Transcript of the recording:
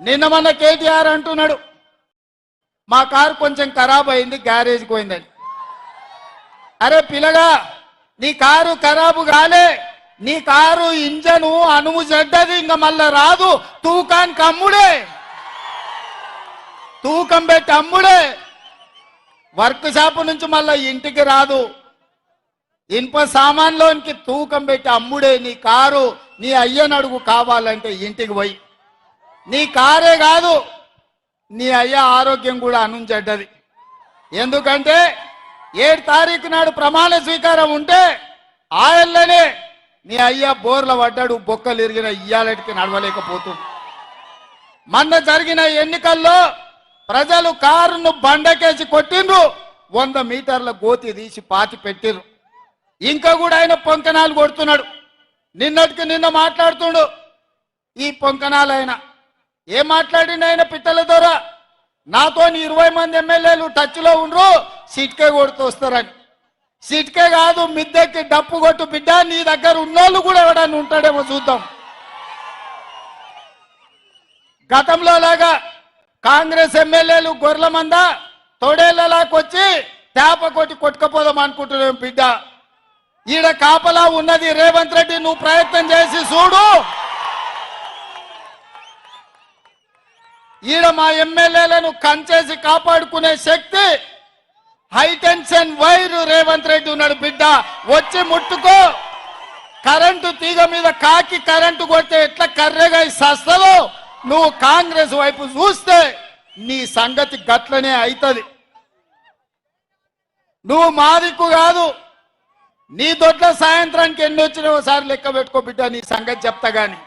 నిన్న మన కేటీఆర్ అంటున్నాడు మా కారు కొంచెం ఖరాబ్ అయింది గ్యారేజ్కి పోయిందని. అరే పిల్లగా నీ కారు ఖరాబు కాలే నీ కారు ఇంజను అనుము చెడ్డది ఇంకా మళ్ళా రాదు తూకానికి అమ్ముడే. తూకం పెట్టి అమ్ముడే. వర్క్ షాప్ నుంచి మళ్ళా ఇంటికి రాదు. ఇనుప సామాన్లోనికి తూకం పెట్టి అమ్ముడే నీ కారు నీ అయ్యనడుగు కావాలంటే ఇంటికి పోయి. నీ కారే కాదు. నీ అయ్య ఆరోగ్యం కూడా అనుంచడ్డది ఎందుకంటే ఏడు తారీఖు నాడు ప్రమాణ స్వీకారం ఉంటే ఆయనలోనే నీ అయ్య బోర్ల పడ్డాడు బొక్కలు ఇరిగిన ఇయ్యాలటికి నడవలేకపోతుంది మొన్న జరిగిన ఎన్నికల్లో ప్రజలు కారును బండకేసి కొట్టిండ్రు వంద మీటర్ల గోతి తీసి పాతి పెట్టిరు ఇంకా కూడా ఆయన పొంకనాలు కొడుతున్నాడు. నిన్నటికి నిన్న మాట్లాడుతుండు ఈ పొంకనాలు ఆయన ఏం మాట్లాడిండు ఆయన పిట్టల ద్వారా? నాతో ఇరవై మంది ఎమ్మెల్యేలు టచ్లో ఉండ్రు సీట్కే కొడుతూ వస్తారని. సీట్కే కాదు మిద్దెక్కి డప్పు కొట్టు బిడ్డ నీ దగ్గర ఉన్నోళ్ళు కూడా ఎవడన్నా ఉంటాడేమో చూద్దాం. గతంలో లాగా కాంగ్రెస్ ఎమ్మెల్యేలు గొర్రెల మంద తొడేళ్ళలాకొచ్చి తేప కొట్టి కొట్టుకపోదాం అనుకుంటున్నాం బిడ్డ. ఈడ కాపలా ఉన్నది రేవంత్ రెడ్డి నువ్వు ప్రయత్నం చేసి చూడు. ఈడ మా ఎమ్మెల్యేలను కంచేసి కాపాడుకునే శక్తి high tension wire Revanth Reddy ఉన్నాడు బిడ్డ. వచ్చి ముట్టుకో. కరెంటు తీగ మీద కాకి కరెంటు కొడితే ఎట్లా కర్రెగా సస్తలో నువ్వు కాంగ్రెస్ వైపు చూస్తే నీ సంగతి గట్లనే అవుతుంది నువ్వు మాదిక్కు కాదు. నీ దొడ్ల సాయంత్రానికి ఎన్ని వచ్చినా ఒకసారి లెక్క పెట్టుకో బిడ్డ నీ సంగతి చెప్తా కానీ